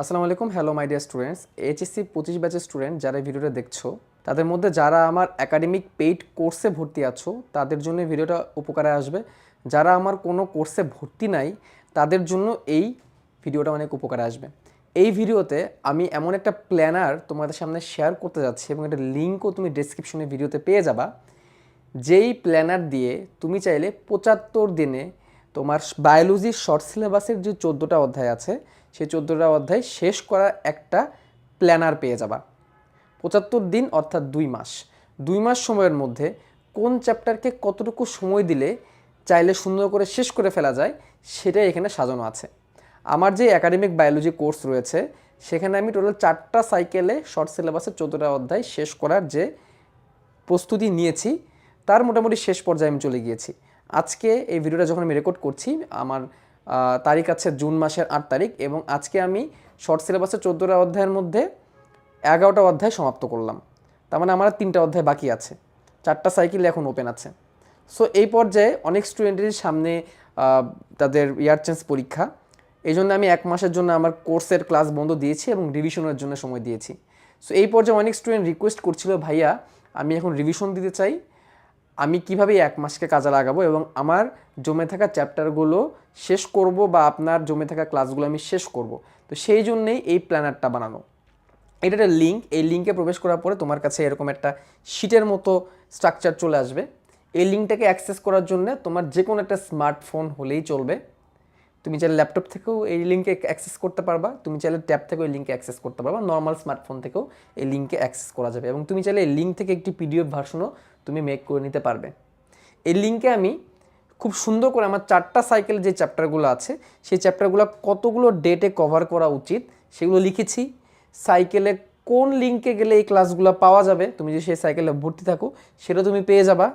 আসসালামু আলাইকুম hello my dear students HSC পঁচিশ ব্যাচের স্টুডেন্ট যারা ভিডিওটা দেখছ, তাদের মধ্যে যারা আমার একাডেমিক পেইড কোর্সে ভর্তি আছো, তাদের জন্য ভিডিওটা উপকারে আসবে। যারা আমার কোনো কোর্সে ভর্তি নাই, তাদের জন্য এই ভিডিওটা অনেক উপকারে আসবে। এই ভিডিওতে আমি এমন একটা প্ল্যানার তোমাদের সামনে শেয়ার করতে যাচ্ছি এবং একটা লিঙ্কও তুমি ডেসক্রিপশনে ভিডিওতে পেয়ে যাবা। যেই প্ল্যানার দিয়ে তুমি চাইলে পঁচাত্তর দিনে তোমার বায়োলজির শর্ট সিলেবাসের যে চোদ্দোটা অধ্যায় আছে সেই চোদ্দোটা অধ্যায় শেষ করার একটা প্ল্যানার পেয়ে যাবা। পঁচাত্তর দিন অর্থাৎ দুই মাস। দুই মাস সময়ের মধ্যে কোন চ্যাপ্টারকে কতটুকু সময় দিলে চাইলে সুন্দর করে শেষ করে ফেলা যায়, সেটাই এখানে সাজানো আছে। আমার যে একাডেমিক বায়োলজি কোর্স রয়েছে, সেখানে আমি টোটাল চারটা সাইকেলে শর্ট সিলেবাসের চোদ্দোটা অধ্যায় শেষ করার যে প্রস্তুতি নিয়েছি, তার মোটামুটি শেষ পর্যায়ে আমি চলে গিয়েছি। আজকে এই ভিডিওটা যখন আমি রেকর্ড করছি, আমার তারিখ আছে জুন মাসের আট তারিখ এবং আজকে আমি শর্ট সিলেবাসের চোদ্দোটা অধ্যায়ের মধ্যে এগারোটা অধ্যায় সমাপ্ত করলাম। তার মানে আমার তিনটা অধ্যায় বাকি আছে। চারটা সাইকেল এখন ওপেন আছে। সো এই পর্যায়ে অনেক স্টুডেন্টের সামনে তাদের ইয়ার চেঞ্জ পরীক্ষা। এই জন্য আমি এক মাসের জন্য আমার কোর্সের ক্লাস বন্ধ দিয়েছি এবং রিভিশনের জন্য সময় দিয়েছি। সো এই পর্যায়ে অনেক স্টুডেন্ট রিকোয়েস্ট করছিল, ভাইয়া, আমি এখন রিভিশন দিতে চাই। আমি কীভাবে এক মাসকে কাজে লাগাবো এবং আমার জমে থাকা চ্যাপ্টারগুলো শেষ করব বা আপনার জমে থাকা ক্লাসগুলো আমি শেষ করব। তো সেই জন্যেই এই প্ল্যানারটা বানানো। এটা একটা লিঙ্ক, এই লিঙ্কে প্রবেশ করার পরে তোমার কাছে এরকম একটা শিটের মতো স্ট্রাকচার চলে আসবে। এই লিঙ্কটাকে অ্যাক্সেস করার জন্য তোমার যে কোনো একটা স্মার্টফোন হলেই চলবে। তুমি চাইলে ল্যাপটপ থেকেও এই লিঙ্কে অ্যাক্সেস করতে পারবা। তুমি চাইলে ট্যাব থেকেও এই লিঙ্কে অ্যাক্সেস করতে পারবা। নর্মাল স্মার্টফোন থেকেও এই লিঙ্কে অ্যাক্সেস করা যাবে এবং তুমি চাইলে এই লিঙ্ক থেকে একটি পিডিএফ ভার্সনও তুমি মেক করে নিতে পারবে। এই লিঙ্কে আমি খুব সুন্দর করে আমার চারটা সাইকেল যে চ্যাপ্টারগুলো আছে, সেই চ্যাপ্টারগুলো কতগুলো ডেটে কভার করা উচিত, সেগুলো লিখেছি। সাইকেলে কোন লিঙ্কে গেলে এই ক্লাসগুলো পাওয়া যাবে, তুমি যে সেই সাইকেলে ভর্তি থাকো, সেটা তুমি পেয়ে যাবা।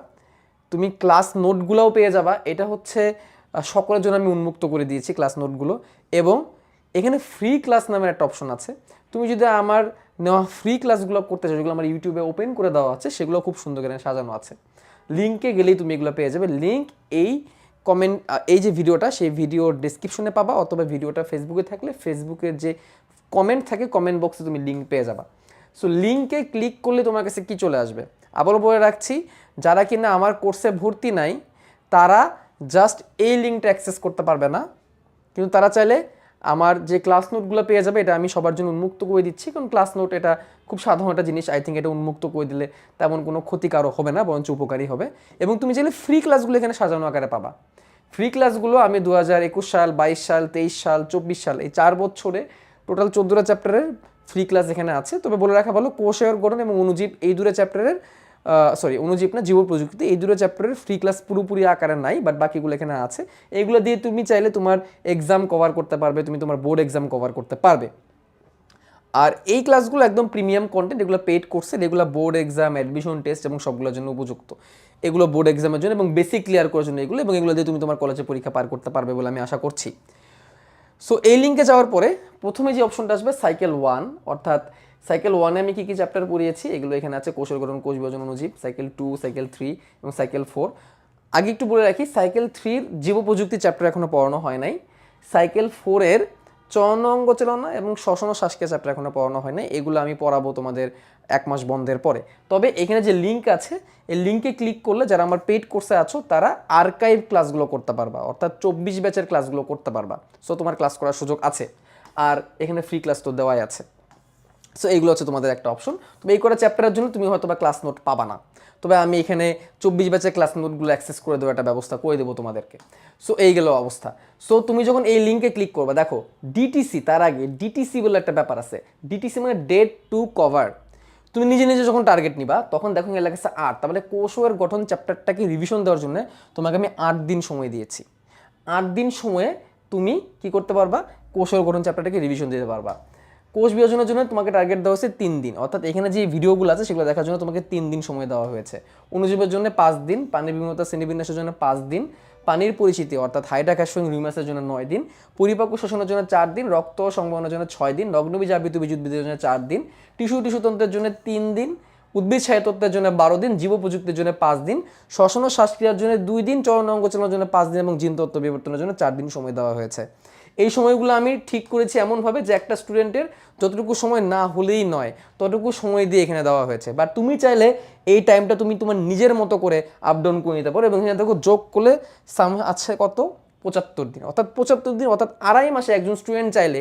তুমি ক্লাস নোটগুলোও পেয়ে যাবা। এটা হচ্ছে সকলের জন্য আমি উন্মুক্ত করে দিয়েছি ক্লাস নোটগুলো এবং এখানে ফ্রি ক্লাস নামের একটা অপশন আছে। তুমি যদি আমার নেওয়া ফ্রি ক্লাসগুলো করতে চাও, যেগুলো আমার ইউটিউবে ওপেন করে দেওয়া আছে, সেগুলো খুব সুন্দর করে সাজানো আছে। লিঙ্কে গেলেই তুমি এগুলো পেয়ে যাবে। লিঙ্ক এই কমেন্ট এই যে ভিডিওটা সেই ভিডিওর ডিসক্রিপশনে পাবা, অথবা ভিডিওটা ফেসবুকে থাকলে ফেসবুকের যে কমেন্ট থাকে কমেন্ট বক্সে তুমি লিঙ্ক পেয়ে যাবা। সো লিঙ্কে ক্লিক করলে তোমার কাছে কি চলে আসবে? আবারও বলে রাখছি, যারা কিনা আমার কোর্সে ভর্তি নাই, তারা জাস্ট এই লিঙ্কটা অ্যাক্সেস করতে পারবে না। কিন্তু তারা চাইলে আমার যে ক্লাস নোটগুলো পেয়ে যাবে, এটা আমি সবার জন্য উন্মুক্ত করে দিচ্ছি। কারণ ক্লাস নোট এটা খুব সাধারণ একটা জিনিস আই থিঙ্ক এটা উন্মুক্ত করে দিলে তেমন কোনো ক্ষতিকারও হবে না, বরঞ্চ উপকারী হবে। এবং তুমি চাইলে ফ্রি ক্লাসগুলো এখানে সাজানো আকারে পাবা। ফ্রি ক্লাসগুলো আমি দু হাজার একুশ সাল, বাইশ সাল, তেইশ সাল, চব্বিশ সাল, এই চার বছরে টোটাল চোদ্দোটা চ্যাপ্টারের ফ্রি ক্লাস এখানে আছে। তবে বলে রাখা ভালো কোষের গঠন এবং অনুজীব এই দুটো চ্যাপ্টারের সরি অনুজীব না জীব প্রযুক্তি, এই দুটো চ্যাপ্টারের ফ্রি ক্লাস পুরোপুরি আকারে নাই বাট বাকিগুলো এখানে আছে। এইগুলো দিয়ে তুমি চাইলে তোমার এক্সাম কভার করতে পারবে, তুমি তোমার বোর্ড এক্সাম কভার করতে পারবে। আর এই ক্লাসগুলো একদম প্রিমিয়াম কন্টেন্ট এগুলো পেড কোর্সে এগুলো বোর্ড এক্সাম অ্যাডমিশন টেস্ট এবং সবগুলোর জন্য উপযুক্ত। এগুলো বোর্ড এক্সামের জন্য এবং বেসিক ক্লিয়ার করার জন্য এগুলো এবং এগুলো দিয়ে তুমি তোমার কলেজে পরীক্ষা পার করতে পারবে বলে আমি আশা করছি। সো এই লিঙ্কে যাওয়ার পরে প্রথমে যে অপশনটা আসবে সাইকেল ওয়ান অর্থাৎ সাইকেল ওয়ানে আমি কী কী চ্যাপ্টার পড়িয়েছি? এগুলো এখানে আছে কৌশল গঠন, কোষ বিভাজন অনুজীব সাইকেল টু সাইকেল থ্রি এবং সাইকেল ফোর আগে একটু বলে রাখি সাইকেল থ্রির জীব প্রযুক্তি চ্যাপ্টার এখনও পড়ানো হয় নাই। সাইকেল ফোরের চয়ন অঙ্গ চালনা এবং শ্বসন ও শ্বাসক্রিয়া চ্যাপ্টার এখনও পড়ানো হয় নাই। এগুলো আমি পড়াবো তোমাদের এক মাস বন্ধের পরে। তবে এখানে যে লিঙ্ক আছে, এই লিঙ্কে ক্লিক করলে যারা আমার পেইড কোর্সে আছো, তারা আর্কাইভ ক্লাসগুলো করতে পারবা। অর্থাৎ চব্বিশ ব্যাচের ক্লাসগুলো করতে পারবা। সো তোমার ক্লাস করার সুযোগ আছে। আর এখানে ফ্রি ক্লাস তো দেওয়াই আছে। সো এইগুলো হচ্ছে তোমাদের একটা অপশন তবে এই করা চ্যাপ্টারের জন্য তুমি হয়তো বা ক্লাস নোট পাবা না। তবে আমি এখানে চব্বিশ ব্যাচের ক্লাস নোটগুলো অ্যাক্সেস করে দেবো একটা ব্যবস্থা করে দেবো তোমাদেরকে। সো এই গেল অবস্থা। সো তুমি যখন এই লিঙ্কে ক্লিক করবে, দেখো ডিটিসি তার আগে ডিটিসি বলে একটা ব্যাপার আছে। ডিটিসি মানে ডেট টু কভার তুমি নিজে নিজে যখন টার্গেট নিবা, তখন দেখো এলাকা আছে আট। তার মানে কোষের গঠন চ্যাপ্টারটাকে রিভিশন দেওয়ার জন্য তোমাকে আমি আট দিন সময় দিয়েছি। আট দিন সময়ে তুমি কি করতে পারবা? কোষের গঠন চ্যাপ্টারটাকে রিভিশন দিতে পারবা। কোষ বিভাজনের জন্য তোমাকে টার্গেট দেওয়া হয়েছে তিন দিন। অর্থাৎ এখানে যে ভিডিওগুলো আছে, সেগুলো দেখার জন্য তোমাকে তিন দিন সময় দেওয়া হয়েছে। অনুজীবের জন্য পাঁচ দিন, পানির বিভিন্নতা শ্রেণীবিন্যাসের জন্য পাঁচ দিন, পানির পরিচিতি, অর্থাৎ হাইড্রাকাশ এবং রিউমাসের জন্য নয় দিন পরিপাক্য শোষণের জন্য চার দিন, রক্ত সংবহনের জন্য ছয় দিন নগ্নবীজ আবৃত বিদ্যুৎ বিদ্যুতের জন্য চার দিন, টিস্যু টিস্যু তন্ত্রের জন্য তিন দিন, উদ্ভিদ সাহিত্যের জন্য বারো দিন, জীব প্রযুক্তির জন্য পাঁচ দিন, শ্বসন ও শ্বাসক্রিয়ার জন্য দুই দিন চরণ অঙ্গ জন্য পাঁচ দিন এবং জিন তত্ত্ব বিবর্তনের জন্য চার দিন সময় দেওয়া হয়েছে। এই সময়গুলো আমি ঠিক করেছি এমনভাবে যে একটা স্টুডেন্টের যতটুকু সময় না হলেই নয়, ততটুকু সময় দিয়ে এখানে দেওয়া হয়েছে। বা তুমি চাইলে এই টাইমটা তুমি তোমার নিজের মতো করে আপ ডাউন করে নিতে পারো এবং এখানে দেখো যোগ করলে সাম আছে কত? পঁচাত্তর দিন। অর্থাৎ পঁচাত্তর দিন, অর্থাৎ আড়াই মাসে একজন স্টুডেন্ট চাইলে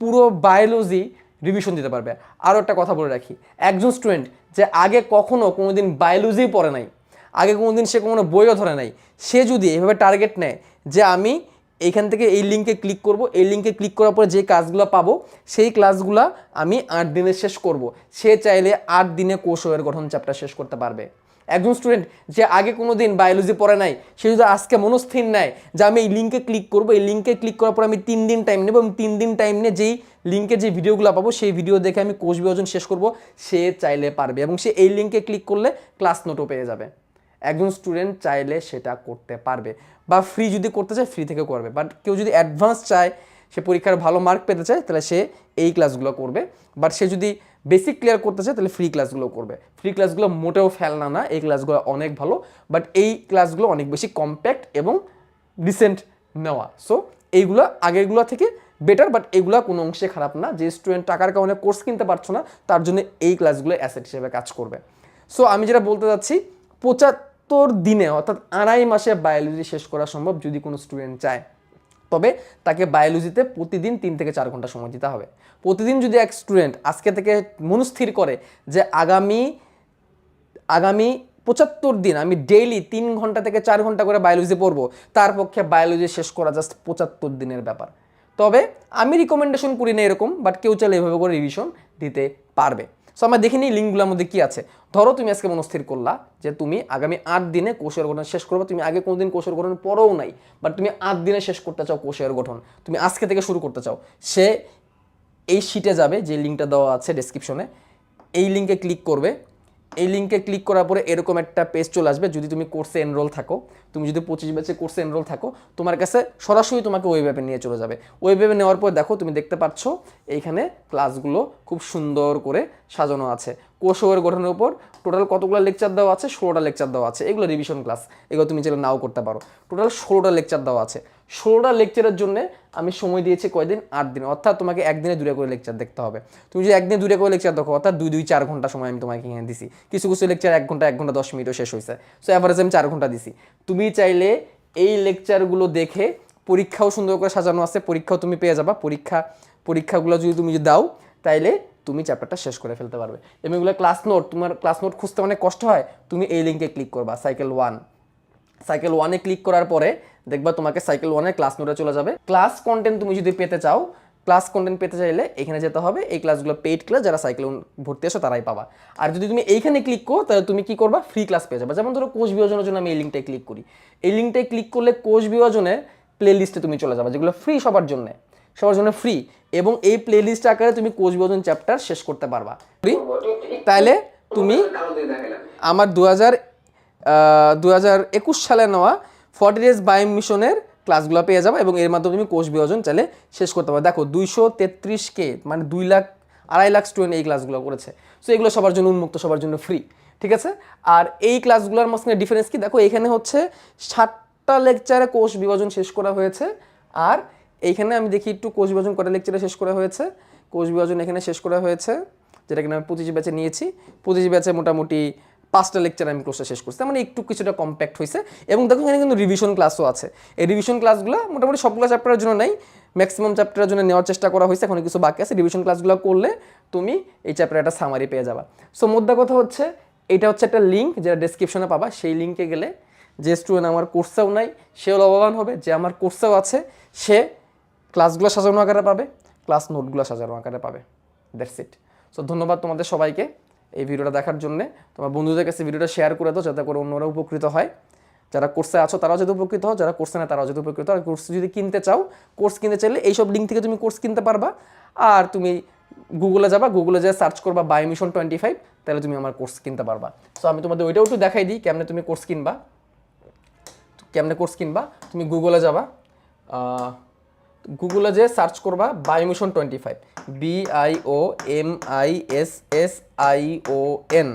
পুরো বায়োলজি রিভিশন দিতে পারবে। আরও একটা কথা বলে রাখি, একজন স্টুডেন্ট যে আগে কখনো কোনোদিন বায়োলজি পড়ে নাই, আগে কোনোদিন সে কোনো বইও ধরে নাই, সে যদি এভাবে টার্গেট নেয় যে আমি এইখান থেকে এই লিঙ্কে ক্লিক করব। এই লিঙ্কে ক্লিক করার পরে যে কাজগুলো পাবো, সেই ক্লাসগুলো আমি আট দিনে শেষ করব। সে চাইলে আট দিনে কোষের গঠন চ্যাপ্টার শেষ করতে পারবে। একজন স্টুডেন্ট যে আগে কোনো দিন বায়োলজি পড়ে নাই, সে যদি আজকে মনস্থির নেয় যে আমি এই লিঙ্কে ক্লিক করব, এই লিঙ্কে ক্লিক করার পর আমি তিন দিন টাইম নেব এবং তিন দিন টাইম নিয়ে যেই লিঙ্কে যে ভিডিওগুলো পাবো, সেই ভিডিও দেখে আমি কোষ বিভাজন শেষ করব। সে চাইলে পারবে এবং সে এই লিঙ্কে ক্লিক করলে ক্লাস নোটও পেয়ে যাবে। একজন স্টুডেন্ট চাইলে সেটা করতে পারবে বা ফ্রি যদি করতে চায় ফ্রি থেকে করবে। বাট কেউ যদি অ্যাডভান্স চায়, সে পরীক্ষার ভালো মার্ক পেতে চায়, তাহলে সে এই ক্লাসগুলো করবে। বাট সে যদি বেসিক ক্লিয়ার করতে চায়, তাহলে ফ্রি ক্লাসগুলো করবে। ফ্রি ক্লাসগুলো মোটেও ফেলনা না, এই ক্লাসগুলো অনেক ভালো। বাট এই ক্লাসগুলো অনেক বেশি কম্প্যাক্ট এবং রিসেন্ট নেওয়া। সো এইগুলো আগেরগুলো থেকে বেটার বাট এগুলো কোনো অংশে খারাপ না। যে স্টুডেন্ট টাকার কারণে কোর্স কিনতে পারছ না, তার জন্য এই ক্লাসগুলো অ্যাসেট হিসেবে কাজ করবে। সো আমি যেটা বলতে যাচ্ছি পঁচাত্তর দিনে, অর্থাৎ আড়াই মাসে বায়োলজি শেষ করা সম্ভব যদি কোনো স্টুডেন্ট চায়। তবে তাকে বায়োলজিতে প্রতিদিন তিন থেকে চার ঘণ্টা সময় দিতে হবে। প্রতিদিন যদি এক স্টুডেন্ট আজকে থেকে মনস্থির করে যে আগামী আগামী পঁচাত্তর দিন আমি ডেইলি তিন ঘণ্টা থেকে চার ঘণ্টা করে বায়োলজি পড়ব, তার পক্ষে বায়োলজি শেষ করা জাস্ট পঁচাত্তর দিনের ব্যাপার। তবে আমি রিকমেন্ডেশন করি না এরকম বাট কেউ চাইলে এভাবে করে রিভিশন দিতে পারবে। সো আমরা দেখে নিই লিঙ্কগুলোর মধ্যে কী আছে। ধরো তুমি আজকে মনস্থির করলা যে তুমি আগামী আট দিনে কোষের গঠন শেষ করবে। তুমি আগে কোনোদিন কোষের গঠন পরেও নাই বাট তুমি আট দিনে শেষ করতে চাও কোষের গঠন। তুমি আজকে থেকে শুরু করতে চাও। সে এই শিটে যাবে, যে লিঙ্কটা দেওয়া আছে ডেসক্রিপশনে এই লিঙ্কে ক্লিক করবে। এই লিঙ্কে ক্লিক করার পরে এরকম একটা পেজ চলে আসবে। যদি তুমি কোর্সে এনরোল থাকো, তুমি যদি পঁচিশ ব্যাচে কোর্সে এনরোল থাকো, তোমার কাছে সরাসরি তোমাকে ওই অ্যাপে নিয়ে চলে যাবে। ওই অ্যাপে নেওয়ার পর দেখো, তুমি দেখতে পাচ্ছ, এইখানে ক্লাসগুলো খুব সুন্দর করে সাজানো আছে। কোর্সের গঠনের উপর টোটাল কতগুলো লেকচার দেওয়া আছে? ষোলোটা লেকচার দেওয়া আছে। এগুলো রিভিশন ক্লাস এগুলো তুমি চাইলে নাও করতে পারো। টোটাল ষোলোটা লেকচার দেওয়া আছে। ষোলোটা লেকচারের জন্য আমি সময় দিয়েছি কয়দিন? আট দিন। অর্থাৎ তোমাকে একদিনে দূরে করে লেকচার দেখতে হবে। তুমি যদি একদিন দূরে করে লেকচার দেখো, অর্থাৎ দুই দুই চার ঘণ্টা সময় আমি তোমাকে এখানে দিছি। কিছু কিছু লেকচার এক ঘণ্টা এক ঘণ্টা দশ মিনিটও শেষ হয়েছে। সো অ্যাভারেজ আমি চার ঘণ্টা দিছি। তুমি চাইলে এই লেকচারগুলো দেখে পরীক্ষাও সুন্দর করে সাজানো আছে। পরীক্ষাও তুমি পেয়ে যাবা। পরীক্ষা, পরীক্ষাগুলো যদি তুমি যদি দাও, তাইলে তুমি চ্যাপ্টারটা শেষ করে ফেলতে পারবে। এবং এগুলো ক্লাস নোট তোমার ক্লাস নোট খুঁজতে অনেক কষ্ট হয়। তুমি এই লিঙ্কে ক্লিক করবা সাইকেল ওয়ান সাইকেল ওয়ানে ক্লিক করার পরে দেখবা তোমাকে সাইকেল ওয়ানের ক্লাস নোটে চলে যাবে। ক্লাস কন্টেন্ট তুমি যদি পেতে চাও ক্লাস কন্টেন্ট পেতে চাইলে এখানে যেতে হবে, এই ক্লাসগুলো পেইড ক্লাস যারা সাইকেল ভর্তি আসো তারাই পাবা। আর যদি তুমি এইখানে ক্লিক করো, তাহলে তুমি কি করবা? ফ্রি ক্লাস পেয়ে যাবে। যেমন ধরো কোষ বিভাজনের জন্য আমি এই লিঙ্কটায় ক্লিক করি। এই লিঙ্কটায় ক্লিক করলে কোচ বিভাজনের প্লে লিস্টে তুমি চলে যাবে, যেগুলো ফ্রি সবার জন্য। সবার জন্য ফ্রি এবং এই প্লে লিস্ট আকারে তুমি কোষ বিভাজন চ্যাপ্টার শেষ করতে পারবা। তাহলে তুমি আমার দু হাজার দু হাজার একুশ সালে নেওয়া ফর্টি ডেজ বায়ো মিশনের ক্লাসগুলো পেয়ে যাব এবং এর মাধ্যমে তুমি কোষ বিভাজন চাইলে শেষ করতে পারো দেখো, দুইশো তেত্রিশ কে মানে দুই লাখ, আড়াই লাখ স্টুডেন্ট এই ক্লাসগুলো করেছে। সো এগুলো সবার জন্য উন্মুক্ত, সবার জন্য ফ্রি ঠিক আছে? আর এই ক্লাসগুলোর মাঝখানে ডিফারেন্স কি? দেখো, এখানে হচ্ছে সাতটা লেকচারে কোষ বিভাজন শেষ করা হয়েছে। আর এইখানে আমি দেখি একটু কোষ বিভাজন কটা লেকচারে শেষ করা হয়েছে। কোষ বিভাজন এখানে শেষ করা হয়েছে, যেটা কিনা আমি পঁচিশ ব্যাচে নিয়েছি। পঁচিশ ব্যাচে মোটামুটি পাঁচটা লেকচার আমি কোর্সটা শেষ করছি। মানে একটু কিছুটা কম্প্যাক্ট হয়েছে এবং দেখো এখানে কিন্তু রিভিশন ক্লাসও আছে। এই রিভিশন ক্লাসগুলো মোটামুটি সবগুলো চ্যাপ্টারের জন্য নেই। ম্যাক্সিমাম চ্যাপ্টারের জন্য নেওয়ার চেষ্টা করা হয়েছে এখন কিছু বাকি আছে। রিভিশন ক্লাসগুলো করলে তুমি এই চ্যাপ্টারে একটা সামারি পেয়ে যাবা। সো মোদ্দা কথা হচ্ছে, এটা হচ্ছে একটা লিঙ্ক যেটা ডেসক্রিপশনে পাবা। সেই লিঙ্কে গেলে যে স্টুডেন্ট আমার কোর্সেও নাই, সেও লাভবান হবে। যে আমার কোর্সেও আছে, সে ক্লাসগুলো সাজানো আকারে পাবে ক্লাস নোটগুলো সাজানো আকারে পাবে। দ্যাটস ইট সো ধন্যবাদ তোমাদের সবাইকে। এই ভিডিওটা দেখার জন্য। তোমার বন্ধুদের কাছে ভিডিওটা শেয়ার করে দাও যাতে করে অন্যরা উপকৃত হয়। যারা কোর্সে আছো তারাও যদি উপকৃত হও, যারা কোর্সে না তারাও যদি উপকৃত হয় কোর্স যদি কিনতে চাও কোর্স কিনতে চাইলে এইসব লিঙ্ক থেকে তুমি কোর্স কিনতে পারবা। আর তুমি গুগলে যাবা গুগলে যা সার্চ করবা বাই মিশন টোয়েন্টি ফাইভ তাহলে তুমি আমার কোর্স কিনতে পারবা। সো আমি তোমাদের ওইটাও একটু দেখাই দিই, কেমনে তুমি কোর্স কিনবা। কেমনে কোর্স কিনবা, তুমি গুগলে যাবা। গুগলে যে সার্চ করবা biomission twenty five B I O M I S S I O N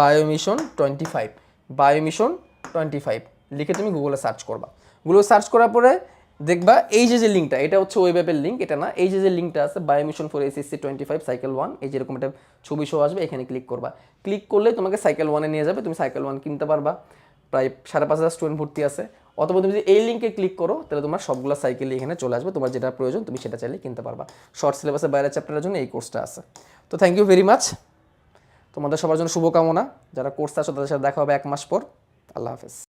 biomission twenty five biomission twenty five লিখে তুমি গুগলে সার্চ করবা। গুগলে সার্চ করার পরে দেখবা এই যে যে লিঙ্কটা এটা হচ্ছে ওয়েব অ্যাপের লিঙ্ক এটা না, এই যে যে লিঙ্কটা আছে biomission for SSC twenty five cycle one এই যেরকম একটা ছবি শো আসবে, এখানে ক্লিক করবা। ক্লিক করলে তোমাকে সাইকেল ওয়ানে নিয়ে যাবে, তুমি সাইকেল ওয়ান কিনতে পারবা। প্রায় সাড়ে পাঁচ হাজার স্টুডেন্ট ভর্তি আছে। অথবা তুমি যদি এই লিঙ্কে ক্লিক করো, তাহলে তোমার সবগুলো সাইকেলই এখানে চলে আসবে। তোমার যেটা প্রয়োজন, তুমি সেটা চাইলে কিনতে পারবা। শর্ট সিলেবাসের বাইরের চ্যাপ্টারের জন্য এই কোর্সটা আছে। তো থ্যাংক ইউ ভেরি মাচ তোমাদের সবার জন্য শুভকামনা। যারা কোর্স আছো, তাদের সাথে দেখা হবে এক মাস পর। আল্লাহ হাফেজ।